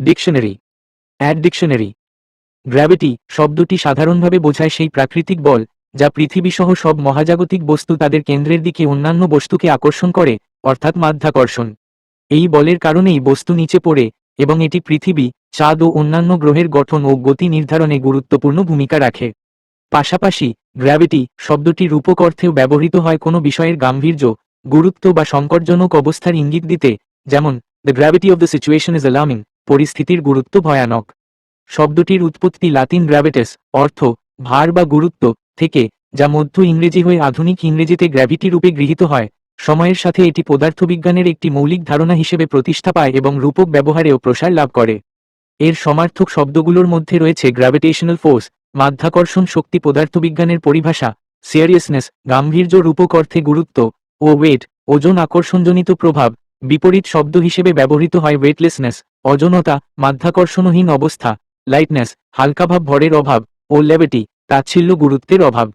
Dictionary add dictionary gravity শব্দটি সাধারণভাবে বোঝায় সেই প্রাকৃতিক বল, যা পৃথিবীসহ সব মহাজাগতিক বস্তু তাদের কেন্দ্রের দিকে অন্যান্য বস্তুকে আকর্ষণ করে, অর্থাৎ মাধ্যাকর্ষণ। এই বলের কারণেই বস্তু নিচে পড়ে, এবং এটি পৃথিবী, চাঁদ ও অন্যান্য গ্রহের গঠন ও গতি নির্ধারণে গুরুত্বপূর্ণ ভূমিকা রাখে। পাশাপাশি গ্র্যাভিটি শব্দটি রূপক অর্থেও ব্যবহৃত হয় কোনো বিষয়ের গাম্ভীর্য, গুরুত্ব বা সংকটজনক অবস্থার ইঙ্গিত দিতে, যেমন the gravity of the situation is alarming পরিস্থিতির গুরুত্ব ভয়ানক। শব্দটির উৎপত্তি লাতিন গ্র্যাভিটেস, অর্থ, ভার বা গুরুত্ব, থেকে, যা মধ্য ইংরেজি হয়ে আধুনিক ইংরেজিতে গ্র্যাভিটি রূপে গৃহীত হয়। সময়ের সাথে এটি পদার্থবিজ্ঞানের একটি মৌলিক ধারণা হিসেবে প্রতিষ্ঠা পায় এবং রূপক ব্যবহারেও প্রসার লাভ করে। এর সমার্থক শব্দগুলোর মধ্যে রয়েছে গ্র্যাভিটেশনাল ফোর্স, মাধ্যাকর্ষণ শক্তি পদার্থবিজ্ঞানের পরিভাষা সিরিয়াসনেস গাম্ভীর্য রূপক অর্থে গুরুত্ব, ও ওয়েট ওজন আকর্ষণজনিত প্রভাব, বিপরীত শব্দ হিসেবে ব্যবহৃত হয় ওয়েটলেসনেস অজনতা মাধ্যাকর্ষণহীন অবস্থা লাইটনেস হালকাভাব ভরের অভাব ও লেবেটি তাচ্ছিল্য গুরুত্বের অভাব।